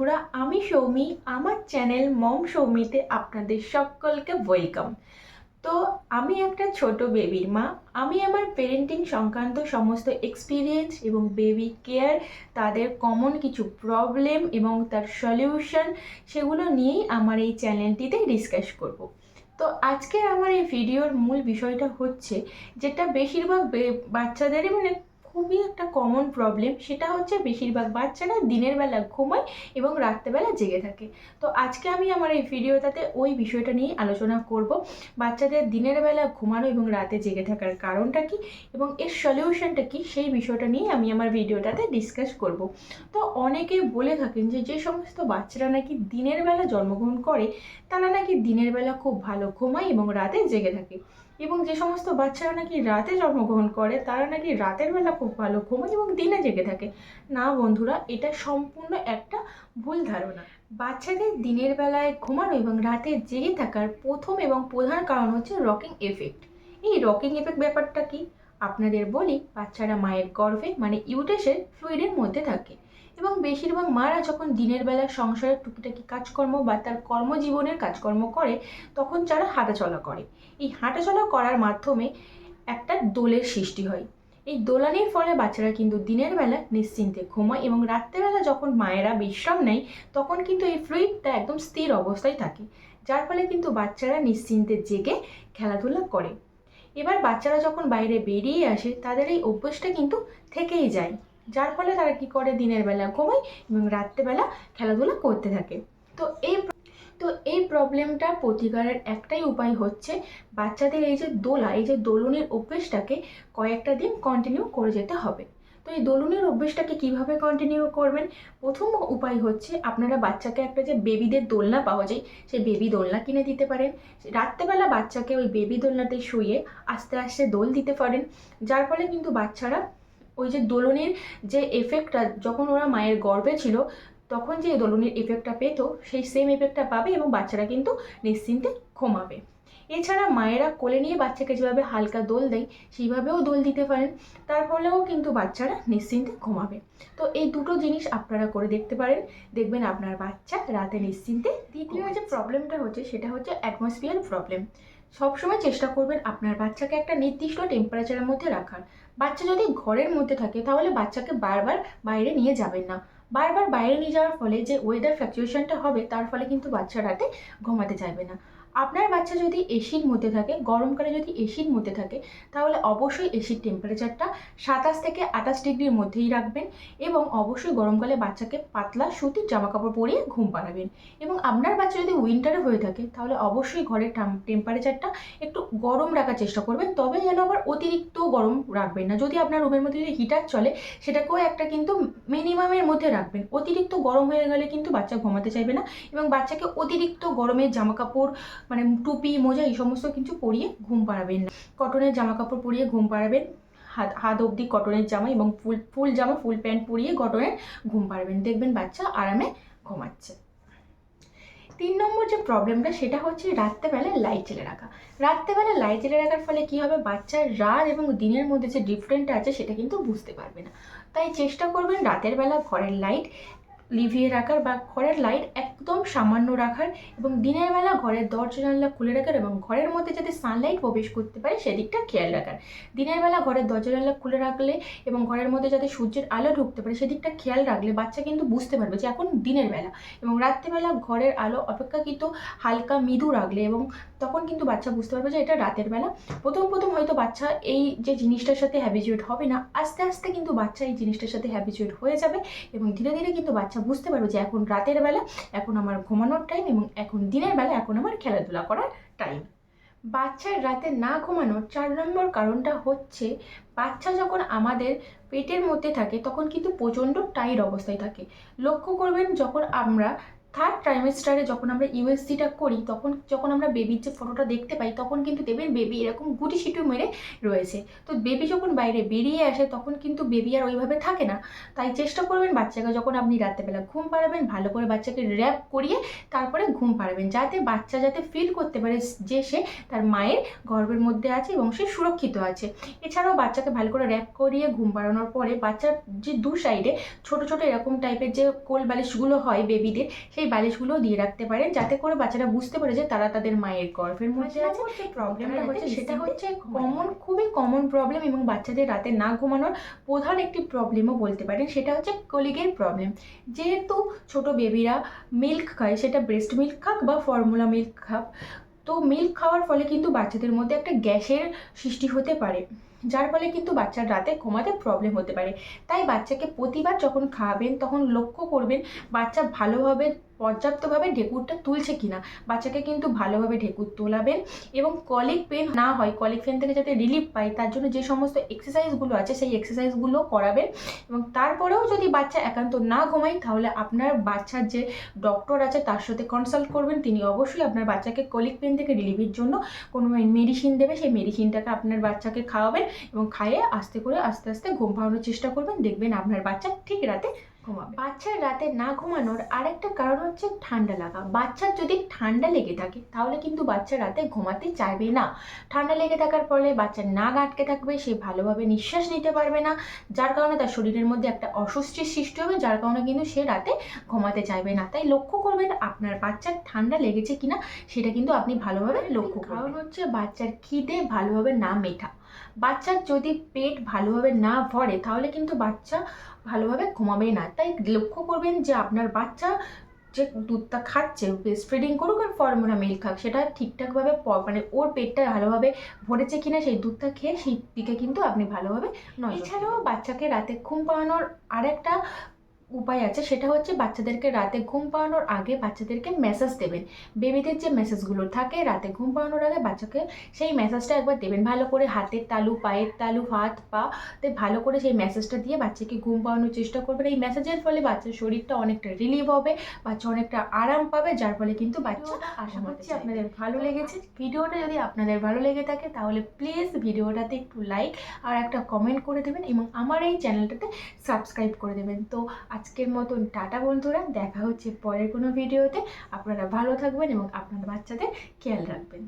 বন্ধুরা, আমি সৌমি, আমার চ্যানেল মম সৌমিতে আপনাদের সকলকে ওয়েলকাম তো আমি একটা ছোট বেবির মা। আমি আমার পেরেন্টিং সংক্রান্ত সমস্ত এক্সপিরিয়েন্স এবং বেবি কেয়ার তাদের কমন কিছু প্রবলেম এবং তার সলিউশন সেগুলো নিয়েই আমার এই চ্যানেলটিতে ডিসকাস করব। তো আজকের আমার এই ভিডিওর মূল বিষয়টা হচ্ছে, যেটা বেশিরভাগ বাচ্চাদেরই মানে খুবই একটা কমন প্রবলেম সেটা হচ্ছে বেশিরভাগ বাচ্চারা দিনের বেলা ঘুমায় এবং রাত্রেবেলা জেগে থাকে। তো আজকে আমি আমার এই ভিডিওটাতে ওই বিষয়টা নিয়ে আলোচনা করব, বাচ্চাদের দিনের বেলা ঘুমানো এবং রাতে জেগে থাকার কারণটা কি এবং এর সলিউশনটা কি, সেই বিষয়টা নিয়ে আমি আমার ভিডিওটাতে ডিসকাস করব। তো অনেকে বলে থাকেন যে যে সমস্ত বাচ্চারা নাকি দিনের বেলা জন্মগ্রহণ করে, তারা নাকি দিনের বেলা খুব ভালো ঘুমায় এবং রাতে জেগে থাকে। এবং যে সমস্ত বাচ্চারা নাকি রাতে জন্মগ্রহণ করে, তারা নাকি রাতের বেলা খুব ভালো ঘুমায় এবং দিনে জেগে থাকে। না বন্ধুরা, এটা সম্পূর্ণ একটা ভুল ধারণা। বাচ্চাদের দিনের বেলায় ঘুমানো এবং রাতে জেগে থাকার প্রথম এবং প্রধান কারণ হচ্ছে রকিং এফেক্ট। এই রকিং এফেক্ট ব্যাপারটা কি? আপনাদের বলি, বাচ্চারা মায়ের গর্ভে মানে ইউটেসের ফ্লুইডের মধ্যে থাকে। এবং বেশিরভাগ মারা যখন দিনের বেলা সংসারের টুকিটাকি কাজকর্ম বা তার কর্মজীবনের কাজকর্ম করে, তখন যারা হাঁটাচলা করে। এই হাঁটাচলা করার মাধ্যমে একটা দোলের সৃষ্টি হয়। এই দোলানির ফলে বাচ্চারা কিন্তু দিনের বেলা নিশ্চিন্তে ঘুমায় এবং রাত্রেবেলা যখন মায়েরা বিশ্রাম নেয়, তখন কিন্তু এই ফ্লুইডটা একদম স্থির অবস্থায় থাকে, যার ফলে কিন্তু বাচ্চারা নিশ্চিন্তে জেগে খেলাধুলা করে। এবার বাচ্চারা যখন বাইরে বেরিয়ে আসে, তাদের এই অভ্যেসটা কিন্তু থেকেই যায়। যার ফলে তারা কি করে? দিনের বেলা ঘুমায় এবং রাত্রেবেলা খেলাধুলা করতে থাকে। তো এই তো এই প্রবলেমটা প্রতিকারের একটাই উপায় হচ্ছে বাচ্চাদের এই যে দোলা, এই যে দোলনের অভ্যেসটাকে কয়েকটা দিন কন্টিনিউ করে যেতে হবে। তো এই দোলনের অভ্যেসটাকে কীভাবে কন্টিনিউ করবেন? প্রথম উপায় হচ্ছে আপনারা বাচ্চাকে একটা যে বেবিদের দোলনা পাওয়া যায় সেই বেবি দোলনা কিনে দিতে পারেন। রাত্রেবেলা বাচ্চাকে ওই বেবি দোলনাতে শুয়ে আস্তে আস্তে দোল দিতে পারেন। যার ফলে কিন্তু বাচ্চারা ওই যে দোলনের যে এফেক্টটা যখন ওরা মায়ের গর্ভে ছিল তখন যে দোলনের এফেক্টটা পেত সেই সেম এফেক্টটা পাবে এবং বাচ্চারা কিন্তু নিশ্চিন্তে ঘুমাবে। এছাড়া মায়েরা কোলে নিয়ে বাচ্চাকে যেভাবে হালকা দোল দেয় সেইভাবেও দোল দিতে পারেন। তার ফলেও কিন্তু বাচ্চারা নিশ্চিন্তে ঘুমাবে। তো এই দুটো জিনিস আপনারা করে দেখতে পারেন। দেখবেন আপনার বাচ্চা রাতে নিশ্চিন্তে দ্বিতীয় যে প্রবলেমটা হচ্ছে সেটা হচ্ছে অ্যাটমসফিয়ার প্রবলেম সবসময় চেষ্টা করবেন আপনার বাচ্চাকে একটা নির্দিষ্ট টেম্পারেচারের মধ্যে রাখার। বাচ্চা যদি ঘরের মধ্যে থাকে, তাহলে বাচ্চাকে বারবার বাইরে নিয়ে যাবেন না। বারবার বাইরে নিয়ে যাওয়ার ফলে যে ওয়েদার ফ্ল্যাকচুয়েশনটা হবে, তার ফলে কিন্তু বাচ্চা রাতে ঘুমাতে চাইবে না। আপনার বাচ্চা যদি এসির মধ্যে থাকে, গরমকালে যদি এসির মধ্যে থাকে, তাহলে অবশ্যই এসির টেম্পারেচারটা সাতাশ থেকে আঠাশ ডিগ্রির মধ্যেই রাখবেন এবং অবশ্যই গরমকালে বাচ্চাকে পাতলা সুতির জামা কাপড় পরিয়ে ঘুম পাড়াবেন। এবং আপনার বাচ্চা যদি উইন্টারে হয়ে থাকে, তাহলে অবশ্যই ঘরের টেম্পারেচারটা একটু গরম রাখার চেষ্টা করবেন, তবে যেন আবার অতিরিক্ত গরম রাখবেন না। যদি আপনার রুমের মধ্যে যদি হিটার চলে, সেটাকেও একটা কিন্তু মিনিমামের মধ্যে রাখবেন। অতিরিক্ত গরম হয়ে গেলে কিন্তু বাচ্চা ঘুমাতে চাইবে না এবং বাচ্চাকে অতিরিক্ত গরমের জামা কাপড় মানে টুপি, মোজা এই সমস্ত কিছু পরিয়ে ঘুম পাড়াবেন না। কটনের জামা কাপড় পরিয়ে ঘুম পাড়াবেন। হাত হাত অবধি কটনের জামা এবং ফুল ফুল জামা, ফুল প্যান্ট পরিয়ে কটনের ঘুম পাড়াবেন। দেখবেন বাচ্চা আরামে ঘুমাচ্ছে। তিন নম্বর যে প্রবলেমটা সেটা হচ্ছে রাত্রেবেলা লাইট জ্বেলে রাখা। রাত্রেবেলা লাইট জ্বেলে রাখার ফলে কী হবে? বাচ্চার রাত এবং দিনের মধ্যে যে ডিফারেন্টটা আছে, সেটা কিন্তু বুঝতে পারবে না। তাই চেষ্টা করবেন রাতের বেলা ঘরের লাইট লিভিয়ে রাখার বা ঘরের লাইট একদম সামান্য রাখার এবং দিনের বেলা ঘরের দরজা জানলা খুলে রাখার এবং ঘরের মধ্যে যাতে সানলাইট প্রবেশ করতে পারে সেদিকটা খেয়াল রাখার। দিনের বেলা ঘরের দরজা জানলা খুলে রাখলে এবং ঘরের মধ্যে যাতে সূর্যের আলো ঢুকতে পারে সেদিকটা খেয়াল রাখলে বাচ্চা কিন্তু বুঝতে পারবে যে এখন দিনের বেলা এবং রাত্রেবেলা ঘরের আলো অপেক্ষাকৃত হালকা মৃদু রাখলে এবং তখন কিন্তু বাচ্চা বুঝতে পারবে যে এটা রাতের বেলা। প্রথম প্রথম হয়তো বাচ্চা এই যে জিনিসটার সাথে হ্যাবিচুয়েট হবে না, আস্তে আস্তে কিন্তু বাচ্চা এই জিনিসটার সাথে হ্যাবিচুয়েট হয়ে যাবে এবং ধীরে ধীরে কিন্তু বাচ্চা বুঝতে পারবে যে এখন রাতের বেলা, এখন আমার ঘুমানোর টাইম এবং এখন দিনের বেলা, এখন আমার খেলাধুলা করার টাইম বাচ্চার রাতে না ঘুমানোর চার নম্বর কারণটা হচ্ছে, বাচ্চা যখন আমাদের পেটের মধ্যে থাকে, তখন কিন্তু প্রচণ্ড টাইট অবস্থায় থাকে। লক্ষ্য করবেন, যখন আমরা থার্ড ট্রাইমেস্টারে যখন আমরা ইউএসসিটা করি, তখন যখন আমরা বেবির যে ফটোটা দেখতে পাই, তখন কিন্তু দেখবেন বেবি এরকম গুটি সিটু মেরে রয়েছে। তো বেবি যখন বাইরে বেরিয়ে আসে, তখন কিন্তু বেবি আর ওইভাবে থাকে না। তাই চেষ্টা করবেন বাচ্চাকে যখন আপনি রাত্রেবেলা ঘুম পাড়াবেন, ভালো করে বাচ্চাকে র্যাপ করিয়ে তারপরে ঘুম পাড়াবেন, যাতে বাচ্চা যাতে ফিল করতে পারে যে সে তার মায়ের গর্ভের মধ্যে আছে এবং সে সুরক্ষিত আছে। এছাড়াও বাচ্চাকে ভালো করে র্যাপ করিয়ে ঘুম পাড়ানোর পরে বাচ্চার যে দু সাইডে ছোট ছোট এরকম টাইপের যে কোল বালিশগুলো হয় বেবিদের সেই বালিশগুলো দিয়ে রাখতে পারেন যাতে করে বাচ্চারা বুঝতে পারে যে তারা তাদের মায়ের গর্ভের মধ্যে আছে। যে প্রবলেমটা হচ্ছে সেটা হচ্ছে কমন খুবই কমন প্রবলেম এবং বাচ্চাদের রাতে না ঘুমানোর প্রধান একটি প্রবলেমও বলতে পারেন সেটা হচ্ছে কলিগের প্রবলেম যেহেতু ছোট বেবিরা মিল্ক খায় সেটা ব্রেস্ট মিল্ক খাক বা ফর্মুলা মিল্ক খাক তো মিল্ক খাওয়ার ফলে কিন্তু বাচ্চাদের মধ্যে একটা গ্যাসের সৃষ্টি হতে পারে যার ফলে কিন্তু বাচ্চার রাতে ঘুমাতে প্রবলেম হতে পারে। তাই বাচ্চাকে প্রতিবার যখন খাওয়াবেন তখন লক্ষ্য করবেন বাচ্চা ভালোভাবে পর্যাপ্তভাবে ঢেকুরটা তুলছে কিনা, বাচ্চাকে কিন্তু ভালোভাবে ঢেকুর তোলাবেন এবং কলিক পেন না হয় কলিক পেন থেকে যাতে রিলিফ পায়, তার জন্য যে সমস্ত এক্সারসাইজগুলো আছে সেই এক্সারসাইজগুলো করাবেন এবং তারপরেও যদি বাচ্চা একান্ত না ঘুমায়, তাহলে আপনার বাচ্চার যে ডক্টর আছে তার সাথে কনসাল্ট করবেন। তিনি অবশ্যই আপনার বাচ্চাকে কলিক পেন থেকে রিলিফের জন্য কোনো মেডিসিন দেবে, সেই মেডিসিনটাকে আপনার বাচ্চাকে খাওয়াবেন এবং খাইয়ে আস্তে করে, আস্তে আস্তে ঘুম পাড়ানোর চেষ্টা করবেন। দেখবেন আপনার বাচ্চা ঠিক রাতে ঘুমাবে। বাচ্চার রাতে না ঘুমানোর আরেকটা কারণ হচ্ছে ঠান্ডা লাগা। বাচ্চার যদি ঠান্ডা লেগে থাকে তাহলে কিন্তু বাচ্চা রাতে ঘুমাতে চাইবে না। ঠান্ডা লেগে থাকার ফলে বাচ্চার নাক আটকে থাকবে সে ভালোভাবে নিঃশ্বাস নিতে পারবে না যার কারণে তার শরীরের মধ্যে একটা অস্বস্তির সৃষ্টি হবে যার কারণে কিন্তু সে রাতে ঘুমাতে চাইবে না। তাই লক্ষ্য করবেন আপনার বাচ্চার ঠান্ডা লেগেছে কিনা সেটা কিন্তু আপনি ভালোভাবে লক্ষ্য কারণ হচ্ছে বাচ্চার খিদে ভালোভাবে না মেটা বাচ্চার যদি পেট ভালোভাবে না ভরে তাহলে কিন্তু বাচ্চা ভালোভাবে ঘুমাবে না। তাই লক্ষ্য করবেন যে আপনার বাচ্চা যে দুধটা খাচ্ছে ব্রেস্ট ফিডিং করুক আর ফর্মুলা মিল্ক খাক সেটা ঠিকঠাকভাবে মানে ওর পেটটা ভালোভাবে ভরেছে কিনা সেই দুধটা খেয়ে সেই দিকে কিন্তু আপনি ভালোভাবে নয় এছাড়াও বাচ্চাকে রাতে ঘুম পাড়ানোর আরেকটা উপায় আছে সেটা হচ্ছে বাচ্চাদেরকে রাতে ঘুম পাড়ানোর আগে বাচ্চাদেরকে মেসেজ দেবেন। বেবিদের যে মেসেজগুলো থাকে রাতে ঘুম পাড়ানোর আগে বাচ্চাকে সেই মেসেজটা একবার দেবেন। ভালো করে হাতের তালু পায়ের তালু হাত পা তে ভালো করে সেই মেসেজটা দিয়ে বাচ্চাকে ঘুম পাড়ানোর চেষ্টা করবেন। এই মেসেজের ফলে বাচ্চার শরীরটা অনেকটা রিলিভ হবে বাচ্চা অনেকটা আরাম পাবে যার ফলে কিন্তু বাচ্চা আশা করছি আপনাদের ভালো লেগেছে। ভিডিওটা যদি আপনাদের ভালো লেগে থাকে তাহলে প্লিজ ভিডিওটাতে একটু লাইক আর একটা কমেন্ট করে দেবেন এবং আমার এই চ্যানেলটাতে সাবস্ক্রাইব করে দেবেন। তো আজকের মতন টাটা বন্ধুরা, দেখা হচ্ছে পরের কোনো ভিডিওতে। আপনারা ভালো থাকবেন এবং আপনার বাচ্চাদের খেয়াল রাখবেন।